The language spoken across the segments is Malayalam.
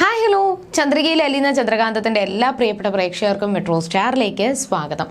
ഹായ് ഹലോ ചന്ദ്രികയിൽ അലീന ചന്ദ്രകാന്തത്തിന്റെ എല്ലാ പ്രിയപ്പെട്ട പ്രേക്ഷകർക്കും മെട്രോ സ്റ്റാറിലേക്ക് സ്വാഗതം.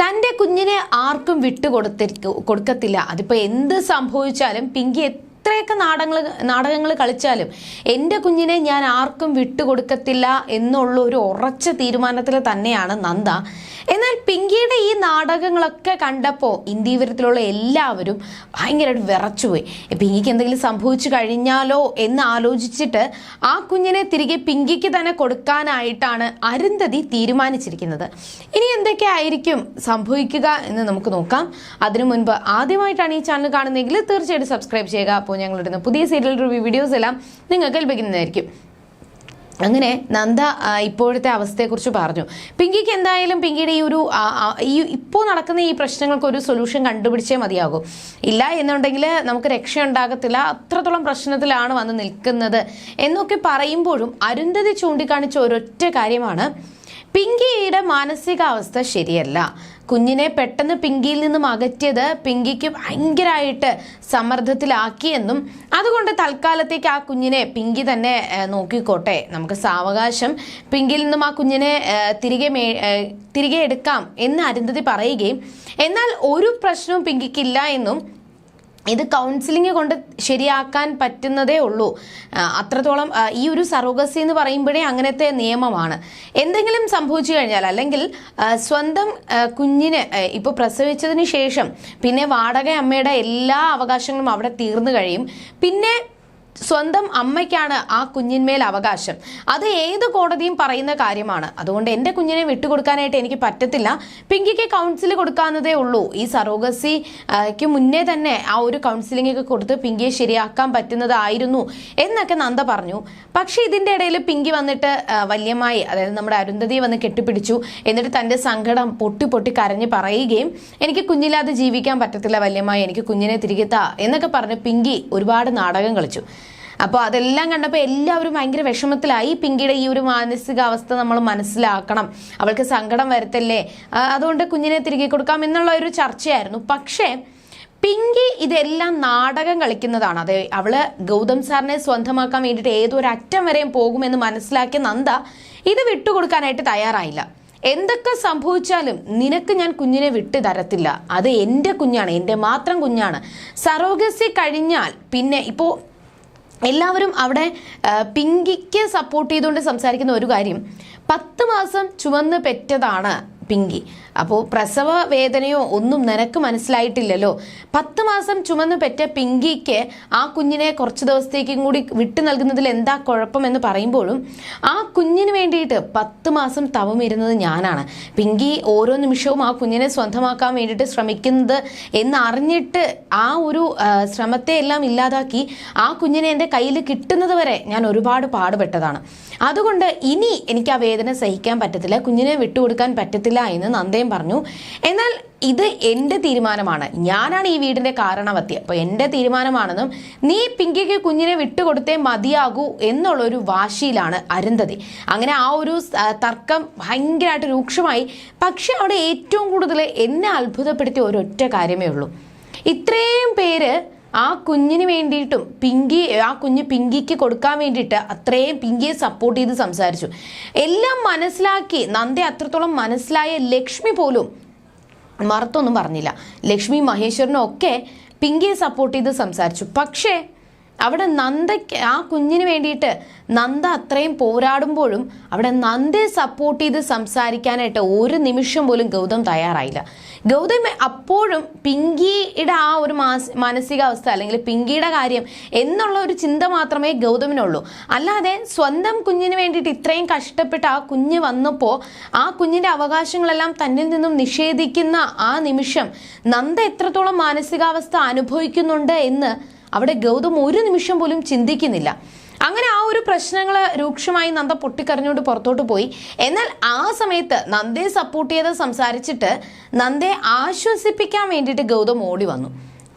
തന്റെ കുഞ്ഞിനെ ആർക്കും വിട്ടുകൊടുത്തി കൊടുക്കത്തില്ല. അതിപ്പോൾ എന്ത് സംഭവിച്ചാലും പിങ്കി എത്രയൊക്കെ നാടകങ്ങൾ നാടകങ്ങൾ കളിച്ചാലും എന്റെ കുഞ്ഞിനെ ഞാൻ ആർക്കും വിട്ടുകൊടുക്കത്തില്ല എന്നുള്ള ഒരു ഉറച്ച തീരുമാനത്തിൽ തന്നെയാണ് നന്ദ. എന്നാൽ പിങ്കിയുടെ ഈ നാടകങ്ങളൊക്കെ കണ്ടപ്പോൾ ഇന്ത്യവരത്തിലുള്ള എല്ലാവരും ഭയങ്കരമായിട്ട് വിറച്ചുപോയി. പിങ്കിക്ക് എന്തെങ്കിലും സംഭവിച്ചു കഴിഞ്ഞാലോ? എന്ന് ആലോചിച്ചിട്ട് ആ കുഞ്ഞിനെ തിരികെ പിങ്കിക്ക് തന്നെ കൊടുക്കാനായിട്ടാണ് അരുന്ധതി തീരുമാനിച്ചിരിക്കുന്നത്. ഇനി എന്തൊക്കെ ആയിരിക്കും സംഭവിക്കുക എന്ന് നമുക്ക് നോക്കാം. അതിനു മുൻപ് ആദ്യമായിട്ടാണ് ഈ ചാനൽ കാണുന്നതെങ്കിൽ തീർച്ചയായിട്ടും സബ്സ്ക്രൈബ് ചെയ്യുക. അപ്പോൾ ഞങ്ങളിടുന്ന പുതിയ സീരിയൽ റിവ്യൂ വീഡിയോസ് എല്ലാം നിങ്ങൾക്ക് ലഭിക്കുന്നതായിരിക്കും. അങ്ങനെ നന്ദ ഇപ്പോഴത്തെ അവസ്ഥയെക്കുറിച്ച് പറഞ്ഞു. പിങ്കിക്ക് എന്തായാലും പിങ്കിയുടെ ഈ ഒരു ഈ ഇപ്പോൾ നടക്കുന്ന ഈ പ്രശ്നങ്ങൾക്ക് ഒരു സൊല്യൂഷൻ കണ്ടുപിടിച്ചേ മതിയാകും. ഇല്ല എന്നുണ്ടെങ്കിൽ നമുക്ക് രക്ഷ ഉണ്ടാകത്തില്ല അത്രത്തോളം പ്രശ്നത്തിലാണ് വന്ന് നിൽക്കുന്നത് എന്നൊക്കെ പറയുമ്പോഴും അരുന്ധതി ചൂണ്ടിക്കാണിച്ച ഒരൊറ്റ കാര്യമാണ് പിങ്കിയുടെ മാനസികാവസ്ഥ ശരിയല്ല. കുഞ്ഞിനെ പെട്ടെന്ന് പിങ്കിയിൽ നിന്നും അകറ്റിയത് പിങ്കിക്ക് ഭയങ്കരമായിട്ട് സമ്മർദ്ദത്തിലാക്കിയെന്നും അതുകൊണ്ട് തൽക്കാലത്തേക്ക് ആ കുഞ്ഞിനെ പിങ്കി തന്നെ നോക്കിക്കോട്ടെ. നമുക്ക് സാവകാശം പിങ്കിയിൽ നിന്നും ആ കുഞ്ഞിനെ തിരികെ മേ തിരികെ എടുക്കാം എന്ന് അരുന്ധതി പറയുകയും എന്നാൽ ഒരു പ്രശ്നവും പിങ്കിക്കില്ല എന്നും ഇത് കൗൺസിലിംഗ് കൊണ്ട് ശരിയാക്കാൻ പറ്റുന്നതേ ഉള്ളൂ. അത്രത്തോളം ഈ ഒരു സറോഗസി എന്ന് പറയുമ്പോഴേ അങ്ങനത്തെ നിയമമാണ്. എന്തെങ്കിലും സംഭവിച്ചു കഴിഞ്ഞാൽ അല്ലെങ്കിൽ സ്വന്തം കുഞ്ഞിന് ഇപ്പോൾ പ്രസവിച്ചതിന് ശേഷം പിന്നെ വാടക അമ്മയുടെ എല്ലാ അവകാശങ്ങളും അവിടെ തീർന്നു കഴിയും. പിന്നെ സ്വന്തം അമ്മയ്ക്കാണ് ആ കുഞ്ഞിന്മേൽ അവകാശം. അത് ഏത് കോടതിയും പറയുന്ന കാര്യമാണ്. അതുകൊണ്ട് എന്റെ കുഞ്ഞിനെ വിട്ടുകൊടുക്കാനായിട്ട് എനിക്ക് പറ്റത്തില്ല. പിങ്കിക്ക് കൗൺസിൽ കൊടുക്കാവുന്നതേ ഉള്ളൂ. ഈ സറോഗസിക്ക് മുന്നേ തന്നെ ആ ഒരു കൗൺസിലിംഗ് ഒക്കെ കൊടുത്ത് പിങ്കിയെ ശരിയാക്കാൻ പറ്റുന്നതായിരുന്നു എന്നൊക്കെ നന്ദ പറഞ്ഞു. പക്ഷേ ഇതിന്റെ ഇടയിൽ പിങ്കി വന്നിട്ട് വല്യമായി അതായത് നമ്മുടെ അരുന്ധതിയെ വന്ന് കെട്ടിപ്പിടിച്ചു എന്നിട്ട് തന്റെ സങ്കടം പൊട്ടി പൊട്ടി കരഞ്ഞ് പറയുകയും എനിക്ക് കുഞ്ഞില്ലാതെ ജീവിക്കാൻ പറ്റത്തില്ല വല്യമായി എനിക്ക് കുഞ്ഞിനെ തിരികെ എന്നൊക്കെ പറഞ്ഞ് പിങ്കി ഒരുപാട് നാടകം കളിച്ചു. അപ്പോൾ അതെല്ലാം കണ്ടപ്പോൾ എല്ലാവരും ഭയങ്കര വിഷമത്തിലായി. പിങ്കിയുടെ ഈ ഒരു മാനസികാവസ്ഥ നമ്മൾ മനസ്സിലാക്കണം. അവൾക്ക് സങ്കടം വരത്തല്ലേ? അതുകൊണ്ട് കുഞ്ഞിനെ തിരികെ കൊടുക്കാം എന്നുള്ള ഒരു ചർച്ചയായിരുന്നു. പക്ഷേ പിങ്കി ഇതെല്ലാം നാടകം കളിക്കുന്നതാണ്. അതെ അവൾ ഗൗതം സാറിനെ സ്വന്തമാക്കാൻ വേണ്ടിയിട്ട് ഏതൊരു അറ്റം വരെയും പോകുമെന്ന് മനസ്സിലാക്കിയ നന്ദ ഇത് വിട്ടുകൊടുക്കാനായിട്ട് തയ്യാറായില്ല. എന്തൊക്കെ സംഭവിച്ചാലും നിനക്ക് ഞാൻ കുഞ്ഞിനെ വിട്ടു തരത്തില്ല. അത് എന്റെ കുഞ്ഞാണ് എന്റെ മാത്രം കുഞ്ഞാണ്. സറോഗസി കഴിഞ്ഞാൽ പിന്നെ ഇപ്പോൾ എല്ലാവരും അവിടെ പിങ്കിക്ക് സപ്പോർട്ട് ചെയ്തുകൊണ്ട് സംസാരിക്കുന്ന ഒരു കാര്യം. പത്ത് മാസം ചുവന്ന് പെറ്റതാണ്. പിങ്കി. അപ്പോൾ പ്രസവ വേദനയോ ഒന്നും നിനക്ക് മനസ്സിലായിട്ടില്ലല്ലോ. പത്ത് മാസം ചുമന്ന് പെറ്റ പിങ്കിക്ക് ആ കുഞ്ഞിനെ കുറച്ച് ദിവസത്തേക്കും കൂടി വിട്ടു നൽകുന്നതിൽ എന്താ കുഴപ്പമെന്ന് പറയുമ്പോഴും ആ കുഞ്ഞിന് വേണ്ടിയിട്ട് പത്ത് മാസം തവമിരുന്നത് ഞാനാണ്. പിങ്കി ഓരോ നിമിഷവും ആ കുഞ്ഞിനെ സ്വന്തമാക്കാൻ വേണ്ടിയിട്ട് ശ്രമിക്കുന്നത് എന്നറിഞ്ഞിട്ട് ആ ഒരു ശ്രമത്തെ എല്ലാം ഇല്ലാതാക്കി ആ കുഞ്ഞിനെ എന്റെ കയ്യിൽ കിട്ടുന്നത് വരെ ഞാൻ ഒരുപാട് പാടുപെട്ടതാണ്. അതുകൊണ്ട് ഇനി എനിക്ക് ആ വേദന സഹിക്കാൻ പറ്റത്തില്ല കുഞ്ഞിനെ വിട്ടുകൊടുക്കാൻ പറ്റത്തില്ല എന്ന് നന്ദയും പറഞ്ഞു. എന്നാൽ ഇത് എന്റെ തീരുമാനമാണ്. ഞാനാണ് ഈ വീടിന്റെ കാരണവത്തി. അപ്പോൾ എന്റെ തീരുമാനമാണെന്നും നീ പിങ്കിക്ക് കുഞ്ഞിനെ വിട്ടുകൊടുത്തേ മതിയാകൂ എന്നുള്ളൊരു വാശിയിലാണ് അരുന്ധതി. അങ്ങനെ ആ ഒരു തർക്കം ഭയങ്കരമായിട്ട് രൂക്ഷമായി. പക്ഷെ അവിടെ ഏറ്റവും കൂടുതൽ എന്നെ അത്ഭുതപ്പെടുത്തിയ ഒരൊറ്റ കാര്യമേ ഉള്ളൂ. ഇത്രയും പേര് ആ കുഞ്ഞിന് വേണ്ടിയിട്ടും പിങ്കി ആ കുഞ്ഞ് പിങ്കിക്ക് കൊടുക്കാൻ വേണ്ടിയിട്ട് അത്രയും പിങ്കിയെ സപ്പോർട്ട് ചെയ്ത് സംസാരിച്ചു. എല്ലാം മനസ്സിലാക്കി നന്ദി അത്രത്തോളം മനസ്സിലായ ലക്ഷ്മി പോലും മറുത്തൊന്നും പറഞ്ഞില്ല. ലക്ഷ്മി മഹേശ്വരനും ഒക്കെ പിങ്കിയെ സപ്പോർട്ട് ചെയ്ത് സംസാരിച്ചു. പക്ഷേ അവിടെ നന്ദയ്ക്ക് ആ കുഞ്ഞിന് വേണ്ടിയിട്ട് നന്ദ അത്രയും പോരാടുമ്പോഴും അവിടെ നന്ദയെ സപ്പോർട്ട് ചെയ്ത് സംസാരിക്കാനായിട്ട് ഒരു നിമിഷം പോലും ഗൗതം തയ്യാറായില്ല. ഗൗതം അപ്പോഴും പിങ്കിയുടെ ആ ഒരു മാനസികാവസ്ഥ അല്ലെങ്കിൽ പിങ്കിയുടെ കാര്യം എന്നുള്ള ഒരു ചിന്ത മാത്രമേ ഗൗതമിനുള്ളൂ. അല്ലാതെ സ്വന്തം കുഞ്ഞിന് വേണ്ടിയിട്ട് ഇത്രയും കഷ്ടപ്പെട്ട് ആ കുഞ്ഞ് വന്നപ്പോൾ ആ കുഞ്ഞിന്റെ അവകാശങ്ങളെല്ലാം തന്നിൽ നിന്നും നിഷേധിക്കുന്ന ആ നിമിഷം നന്ദ എത്രത്തോളം മാനസികാവസ്ഥ അനുഭവിക്കുന്നുണ്ട് എന്ന് അവിടെ ഗൗതം ഒരു നിമിഷം പോലും ചിന്തിക്കുന്നില്ല. അങ്ങനെ ആ ഒരു പ്രശ്നങ്ങൾ രൂക്ഷമായി നന്ദ പൊട്ടിക്കരഞ്ഞുകൊണ്ട് പുറത്തോട്ട് പോയി. എന്നാൽ ആ സമയത്ത് നന്ദയെ സപ്പോർട്ട് ചെയ്ത് സംസാരിച്ചിട്ട് നന്ദയെ ആശ്വസിപ്പിക്കാൻ വേണ്ടിയിട്ട് ഗൗതം ഓടി വന്നു.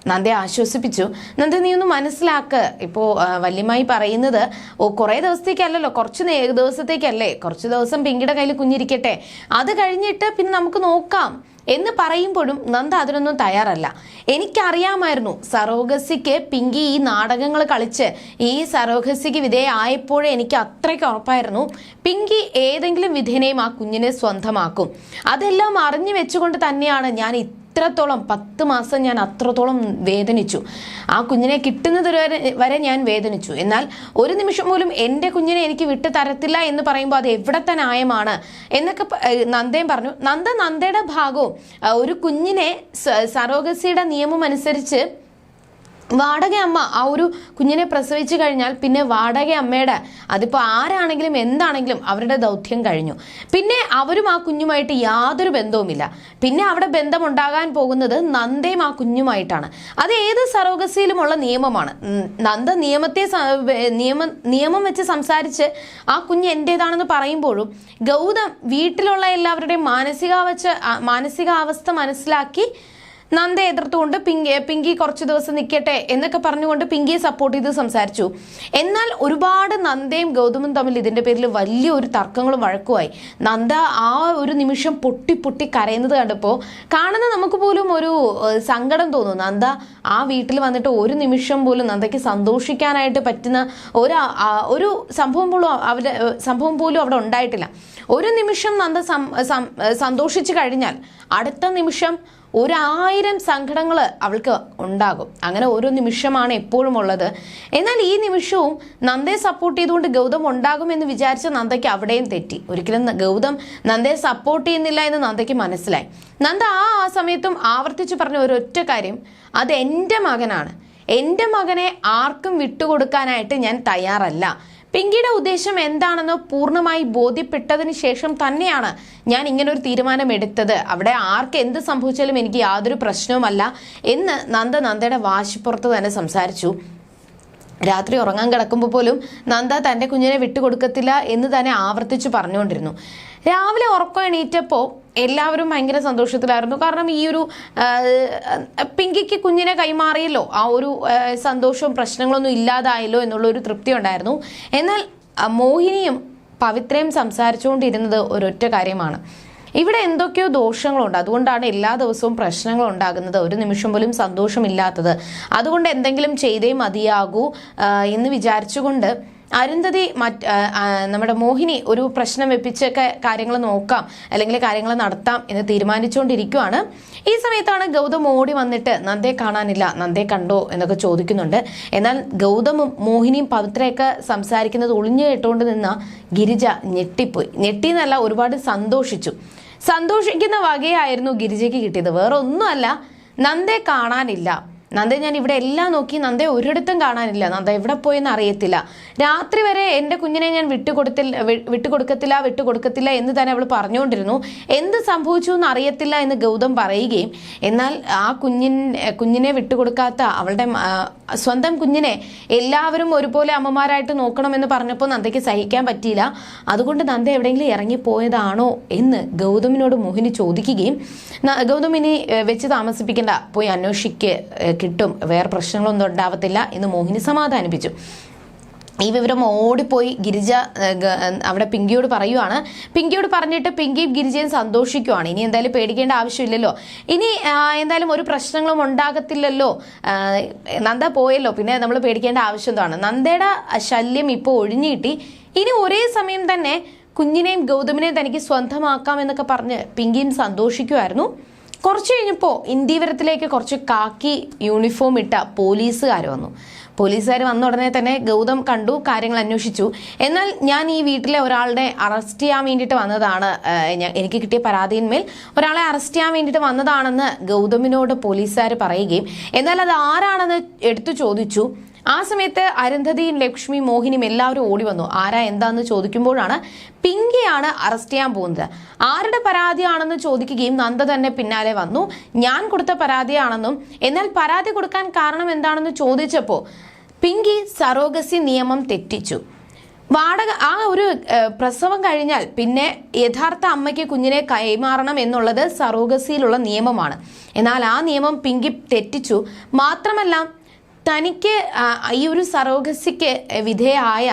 നന്ദയെ ആശ്വസിപ്പിച്ചു. നന്ദ നീ ഒന്ന് മനസ്സിലാക്ക്. ഇപ്പോൾ വല്യമായി പറയുന്നത് ഓ കുറേ ദിവസത്തേക്കല്ലല്ലോ കുറച്ച് ദിവസത്തേക്കല്ലേ കുറച്ച് ദിവസം പിങ്കിയുടെ കയ്യിൽ കുഞ്ഞിരിക്കട്ടെ. അത് കഴിഞ്ഞിട്ട് പിന്നെ നമുക്ക് നോക്കാം. എന്ന് പറയുമ്പോഴും നന്ദ അതിനൊന്നും തയ്യാറല്ല. എനിക്കറിയാമായിരുന്നു സറോഗസിക്ക് പിങ്കി ഈ നാടകങ്ങൾ കളിച്ച് ഈ സറോഗസിക്ക് വിധേയമായപ്പോഴേ എനിക്ക് അത്രയ്ക്ക് ഉറപ്പായിരുന്നു. പിങ്കി ഏതെങ്കിലും വിധേനയും ആ കുഞ്ഞിനെ സ്വന്തമാക്കും. അതെല്ലാം അറിഞ്ഞു വെച്ചുകൊണ്ട് തന്നെയാണ് ഞാൻ ഇത്രത്തോളം പത്ത് മാസം ഞാൻ അത്രത്തോളം വേദനിച്ചു. ആ കുഞ്ഞിനെ കിട്ടുന്നത് വരെ വരെ ഞാൻ വേദനിച്ചു. എന്നാൽ ഒരു നിമിഷം പോലും എന്റെ കുഞ്ഞിനെ എനിക്ക് വിട്ടു തരത്തില്ല എന്ന് പറയുമ്പോൾ അത് എവിടത്തെ ന്യായമാണ് എന്നൊക്കെ നന്ദയും പറഞ്ഞു. നന്ദ നന്ദയുടെ ഭാഗവും ഒരു കുഞ്ഞിനെ സറോഗസിയുടെ നിയമം അനുസരിച്ച് വാടക അമ്മ ആ ഒരു കുഞ്ഞിനെ പ്രസവിച്ചു കഴിഞ്ഞാൽ പിന്നെ വാടക അമ്മയുടെ അതിപ്പോൾ ആരാണെങ്കിലും എന്താണെങ്കിലും അവരുടെ ദൗത്യം കഴിഞ്ഞു. പിന്നെ അവരും ആ കുഞ്ഞുമായിട്ട് യാതൊരു ബന്ധവുമില്ല. പിന്നെ അവിടെ ബന്ധമുണ്ടാകാൻ പോകുന്നത് നന്ദയും ആ കുഞ്ഞുമായിട്ടാണ്. അത് ഏത് സറോഗസിയിലുമുള്ള നിയമമാണ്? നന്ദ നിയമത്തെ നിയമം നിയമം വെച്ച് സംസാരിച്ച് ആ കുഞ്ഞ് എന്റേതാണെന്ന് പറയുമ്പോഴും ഗൗതം വീട്ടിലുള്ള എല്ലാവരുടെയും മാനസികാവസ്ഥ മാനസികാവസ്ഥ മനസ്സിലാക്കി നന്ദ എതിർത്തുകൊണ്ട് പിങ്കി പിങ്കി കുറച്ച് ദിവസം നിൽക്കട്ടെ എന്നൊക്കെ പറഞ്ഞുകൊണ്ട് പിങ്കിയെ സപ്പോർട്ട് ചെയ്ത് സംസാരിച്ചു. എന്നാൽ ഒരുപാട് നന്ദയും ഗൗതമും തമ്മിൽ ഇതിന്റെ പേരിൽ വലിയൊരു തർക്കങ്ങളും വഴക്കുമായി. നന്ദ ആ ഒരു നിമിഷം പൊട്ടി പൊട്ടി കരയുന്നത് കണ്ടപ്പോൾ കാണുന്ന നമുക്ക് പോലും ഒരു സങ്കടം തോന്നും. നന്ദ ആ വീട്ടിൽ വന്നിട്ട് ഒരു നിമിഷം പോലും നന്ദയ്ക്ക് സന്തോഷിക്കാനായിട്ട് പറ്റുന്ന ഒരു ഒരു സംഭവം പോലും അവിടെ സംഭവം പോലും അവിടെ ഉണ്ടായിട്ടില്ല. ഒരു നിമിഷം നന്ദ സന്തോഷിച്ചു കഴിഞ്ഞാൽ അടുത്ത നിമിഷം ഒരായിരം സങ്കടങ്ങൾ അവൾക്ക് ഉണ്ടാകും. അങ്ങനെ ഓരോ നിമിഷമാണ് എപ്പോഴും ഉള്ളത്. എന്നാൽ ഈ നിമിഷവും നന്ദയെ സപ്പോർട്ട് ചെയ്തുകൊണ്ട് ഗൗതം ഉണ്ടാകുമെന്ന് വിചാരിച്ച നന്ദയ്ക്ക് അവിടെയും തെറ്റി. ഒരിക്കലും ഗൗതം നന്ദയെ സപ്പോർട്ട് ചെയ്യുന്നില്ല എന്ന് നന്ദയ്ക്ക് മനസ്സിലായി. നന്ദ ആ ആ സമയത്തും ആവർത്തിച്ച് പറഞ്ഞ ഒരൊറ്റ കാര്യം അത് എന്റെ മകനാണ്. എന്റെ മകനെ ആർക്കും വിട്ടുകൊടുക്കാനായിട്ട് ഞാൻ തയ്യാറല്ല. പിങ്കിയുടെ ഉദ്ദേശം എന്താണെന്ന് പൂർണമായി ബോധ്യപ്പെട്ടതിന് ശേഷം തന്നെയാണ് ഞാൻ ഇങ്ങനെ ഒരു തീരുമാനം എടുത്തത് അവിടെ ആർക്ക് എന്ത് സംഭവിച്ചാലും എനിക്ക് യാതൊരു പ്രശ്നവുമല്ല എന്ന് നന്ദ നന്ദയുടെ വാശിപ്പുറത്ത് തന്നെ സംസാരിച്ചു. രാത്രി ഉറങ്ങാൻ കിടക്കുമ്പോൾ പോലും നന്ദ തന്റെ കുഞ്ഞിനെ വിട്ടുകൊടുക്കത്തില്ല എന്ന് തന്നെ ആവർത്തിച്ച് പറഞ്ഞുകൊണ്ടിരുന്നു. രാവിലെ ഉറക്കം എണീറ്റപ്പോൾ എല്ലാവരും ഭയങ്കര സന്തോഷത്തിലായിരുന്നു. കാരണം ഈ ഒരു പിങ്കിക്ക് കുഞ്ഞിനെ കൈമാറിയല്ലോ. ആ ഒരു സന്തോഷവും പ്രശ്നങ്ങളൊന്നും ഇല്ലാതായല്ലോ എന്നുള്ള ഒരു തൃപ്തി ഉണ്ടായിരുന്നു. എന്നാൽ മോഹിനിയും പവിത്രയും സംസാരിച്ചുകൊണ്ടിരുന്നത് ഒരൊറ്റ കാര്യമാണ്. ഇവിടെ എന്തൊക്കെയോ ദോഷങ്ങളുണ്ട്. അതുകൊണ്ടാണ് എല്ലാ ദിവസവും പ്രശ്നങ്ങൾ ഉണ്ടാകുന്നത്. ഒരു നിമിഷം പോലും സന്തോഷമില്ലാത്തത്. അതുകൊണ്ട് എന്തെങ്കിലും ചെയ്തേ മതിയാകൂ എന്ന് വിചാരിച്ചുകൊണ്ട് അരുന്ധതി മറ്റ് നമ്മുടെ മോഹിനി ഒരു പ്രശ്നം വെപ്പിച്ചൊക്കെ കാര്യങ്ങൾ നോക്കാം അല്ലെങ്കിൽ കാര്യങ്ങൾ നടത്താം എന്ന് തീരുമാനിച്ചുകൊണ്ടിരിക്കുവാണ്. ഈ സമയത്താണ് ഗൗതം ഓടി വന്നിട്ട് നന്ദയെ കാണാനില്ല നന്ദയെ കണ്ടോ എന്നൊക്കെ ചോദിക്കുന്നുണ്ട്. എന്നാൽ ഗൗതമും മോഹിനിയും പവിത്രയൊക്കെ സംസാരിക്കുന്നത് ഒളിഞ്ഞു കേട്ടുകൊണ്ട് നിന്ന ഗിരിജ ഞെട്ടിപ്പോയി. ഞെട്ടിന്നല്ല ഒരുപാട് സന്തോഷിച്ചു. സന്തോഷിക്കുന്ന വകയായിരുന്നു ഗിരിജയ്ക്ക് കിട്ടിയത്. വേറെ ഒന്നുമല്ല കാണാനില്ല. നന്ദയെ ഞാൻ ഇവിടെ എല്ലാം നോക്കി നന്ദയെ ഒരിടത്തും കാണാനില്ല. നന്ദ എവിടെ പോയെന്ന് അറിയത്തില്ല. രാത്രി വരെ എന്റെ കുഞ്ഞിനെ ഞാൻ വിട്ടുകൊടുത്തില്ല വിട്ടുകൊടുക്കത്തില്ല വിട്ടുകൊടുക്കത്തില്ല എന്ന് തന്നെ അവൾ പറഞ്ഞുകൊണ്ടിരുന്നു. എന്ത് സംഭവിച്ചു എന്ന് അറിയത്തില്ല എന്ന് ഗൗതം പറയുകയും എന്നാൽ ആ കുഞ്ഞിൻ കുഞ്ഞിനെ വിട്ടുകൊടുക്കാത്ത അവളുടെ സ്വന്തം കുഞ്ഞിനെ എല്ലാവരും ഒരുപോലെ അമ്മമാരായിട്ട് നോക്കണമെന്ന് പറഞ്ഞപ്പോൾ നന്ദയ്ക്ക് സഹിക്കാൻ പറ്റിയില്ല. അതുകൊണ്ട് നന്ദ എവിടെയെങ്കിലും ഇറങ്ങിപ്പോയതാണോ എന്ന് ഗൗതമിനോട് മോഹിനി ചോദിക്കുകയും ഗൗതം ഇനി വെച്ച് താമസിപ്പിക്കേണ്ട. പോയി അന്വേഷിക്ക് ഏ, കിട്ടും. വേറെ പ്രശ്നങ്ങളൊന്നും ഉണ്ടാവത്തില്ല എന്ന് മോഹിനി സമാധാനിപ്പിച്ചു. ഈ വിവരം ഓടിപ്പോയി ഗിരിജ അവിടെ പിങ്കിയോട് പറയുവാണ്. പിങ്കിയോട് പറഞ്ഞിട്ട് പിങ്കിയും ഗിരിജയും സന്തോഷിക്കുവാണ്. ഇനി എന്തായാലും പേടിക്കേണ്ട ആവശ്യമില്ലല്ലോ. ഇനി എന്തായാലും ഒരു പ്രശ്നങ്ങളും ഉണ്ടാകത്തില്ലല്ലോ. നന്ദ പോയല്ലോ. പിന്നെ നമ്മൾ പേടിക്കേണ്ട ആവശ്യം എന്താണ്? നന്ദയുടെ ശല്യം ഇപ്പോൾ ഒഴിഞ്ഞിട്ടി ഇനി ഒരേ സമയം തന്നെ കുഞ്ഞിനെയും ഗൗതമിനെയും തനിക്ക് സ്വന്തമാക്കാം എന്നൊക്കെ പറഞ്ഞ് പിങ്കിയും സന്തോഷിക്കുമായിരുന്നു കുറച്ച് കഴിഞ്ഞപ്പോൾ ഇന്ത്യവരത്തിലേക്ക് കുറച്ച് കാക്കി യൂണിഫോം ഇട്ട പോലീസുകാർ വന്നു. പോലീസുകാർ വന്ന ഉടനെ തന്നെ ഗൗതം കണ്ടു കാര്യങ്ങൾ അന്വേഷിച്ചു. എന്നാൽ ഞാൻ ഈ വീട്ടിലെ ഒരാളുടെ അറസ്റ്റ് ചെയ്യാൻ വേണ്ടിയിട്ട് വന്നതാണ്. എനിക്ക് കിട്ടിയ പരാതിയിന്മേൽ ഒരാളെ അറസ്റ്റ് ചെയ്യാൻ വേണ്ടിയിട്ട് വന്നതാണെന്ന് ഗൗതമിനോട് പോലീസുകാർ പറയുകയും എന്നാൽ അത് ആരാണെന്ന് എടുത്തു ചോദിച്ചു. ആ സമയത്ത് അരുന്ധതിയും ലക്ഷ്മി മോഹിനിയും എല്ലാവരും ഓടി വന്നു. ആരാ എന്താന്ന് ചോദിക്കുമ്പോഴാണ് പിങ്കിയാണ് അറസ്റ്റ് ചെയ്യാൻ പോകുന്നത്. ആരുടെ പരാതിയാണെന്ന് ചോദിക്കുകയും നന്ദ തന്നെ പിന്നാലെ വന്നു. ഞാൻ കൊടുത്ത പരാതിയാണെന്നും എന്നാൽ പരാതി കൊടുക്കാൻ കാരണം എന്താണെന്ന് ചോദിച്ചപ്പോൾ പിങ്കി സറോഗസി നിയമം തെറ്റിച്ചു. വാടക ആ ഒരു പ്രസവം കഴിഞ്ഞാൽ പിന്നെ യഥാർത്ഥ അമ്മയ്ക്ക് കുഞ്ഞിനെ കൈമാറണം എന്നുള്ളത് സറോഗസിയിലുള്ള നിയമമാണ്. എന്നാൽ ആ നിയമം പിങ്കി തെറ്റിച്ചു. മാത്രമല്ല തനിക്ക് ഈ ഒരു സറോഗസിക്ക് വിധേയായ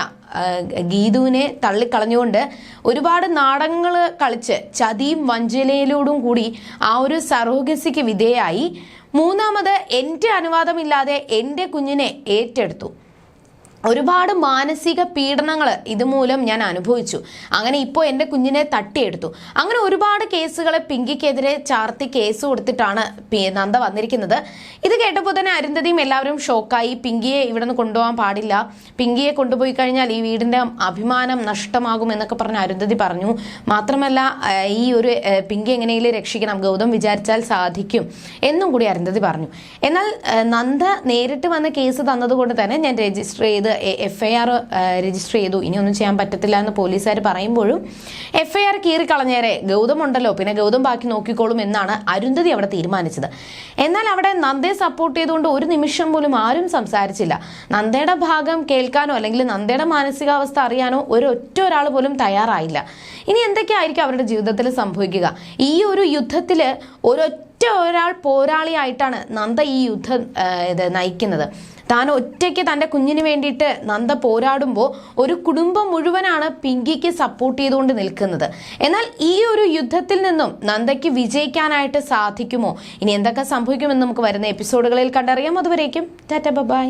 ഗീതുവിനെ തള്ളിക്കളഞ്ഞുകൊണ്ട് ഒരുപാട് നാടകങ്ങൾ കളിച്ച് ചതിയും വഞ്ചനയിലോടും കൂടി ആ ഒരു സറോഗസിക്ക് വിധേയായി. മൂന്നാമത് എന്റെ അനുവാദമില്ലാതെ എന്റെ കുഞ്ഞിനെ ഏറ്റെടുത്തു. ഒരുപാട് മാനസിക പീഡനങ്ങൾ ഇതുമൂലം ഞാൻ അനുഭവിച്ചു. അങ്ങനെ ഇപ്പോൾ എന്റെ കുഞ്ഞിനെ തട്ടിയെടുത്തു. അങ്ങനെ ഒരുപാട് കേസുകൾ പിങ്കിക്കെതിരെ ചാർത്തി കേസ് കൊടുത്തിട്ടാണ് നന്ദ വന്നിരിക്കുന്നത്. ഇത് കേട്ടപ്പോൾ തന്നെ അരുന്ധതിയും എല്ലാവരും ഷോക്കായി. പിങ്കിയെ ഇവിടെ നിന്ന് കൊണ്ടുപോകാൻ പാടില്ല. പിങ്കിയെ കൊണ്ടുപോയി കഴിഞ്ഞാൽ ഈ വീടിന്റെ അഭിമാനം നഷ്ടമാകും എന്നൊക്കെ പറഞ്ഞ് അരുന്ധതി പറഞ്ഞു. മാത്രമല്ല ഈ ഒരു പിങ്കി എങ്ങനെയെങ്കിലും രക്ഷിക്കണം ഗൗതം വിചാരിച്ചാൽ സാധിക്കും എന്നും കൂടി അരുന്ധതി പറഞ്ഞു. എന്നാൽ നന്ദ നേരിട്ട് വന്ന കേസ് തന്നതുകൊണ്ട് തന്നെ ഞാൻ രജിസ്റ്റർ ചെയ്ത് എഫ് ഐ ആർ രജിസ്റ്റർ ചെയ്തു. ഇനിയൊന്നും ചെയ്യാൻ പറ്റത്തില്ല എന്ന് പോലീസുകാർ പറയുമ്പോഴും എഫ് ഐ ആർ കീറിക്കളഞ്ഞേരെ ഗൗതം ഉണ്ടല്ലോ. പിന്നെ ഗൗതം ബാക്കി നോക്കിക്കോളും എന്നാണ് അരുന്ധതി അവിടെ തീരുമാനിച്ചത്. എന്നാൽ അവിടെ നന്ദയെ സപ്പോർട്ട് ചെയ്തുകൊണ്ട് ഒരു നിമിഷം പോലും ആരും സംസാരിച്ചില്ല. നന്ദയുടെ ഭാഗം കേൾക്കാനോ അല്ലെങ്കിൽ നന്ദയുടെ മാനസികാവസ്ഥ അറിയാനോ ഒരു ഒറ്റ ഒരാൾ പോലും തയ്യാറായില്ല. ഇനി എന്തൊക്കെയായിരിക്കും അവരുടെ ജീവിതത്തിൽ സംഭവിക്കുക? ഈ ഒരു യുദ്ധത്തിൽ ഒരൊറ്റ ഒരാൾ പോരാളിയായിട്ടാണ് നന്ദ ഈ യുദ്ധം നയിക്കുന്നത്. താൻ ഒറ്റയ്ക്ക് തന്റെ കുഞ്ഞിന് വേണ്ടിയിട്ട് നന്ദ പോരാടുമ്പോൾ ഒരു കുടുംബം മുഴുവനാണ് പിങ്കിക്ക് സപ്പോർട്ട് ചെയ്തുകൊണ്ട് നിൽക്കുന്നത്. എന്നാൽ ഈ ഒരു യുദ്ധത്തിൽ നിന്നും നന്ദയ്ക്ക് വിജയിക്കാനായിട്ട് സാധിക്കുമോ? ഇനി എന്തൊക്കെ സംഭവിക്കുമെന്ന് നമുക്ക് വരുന്ന എപ്പിസോഡുകളിൽ കണ്ടറിയാം. അതുവരേക്കും ടാറ്റ ബൈ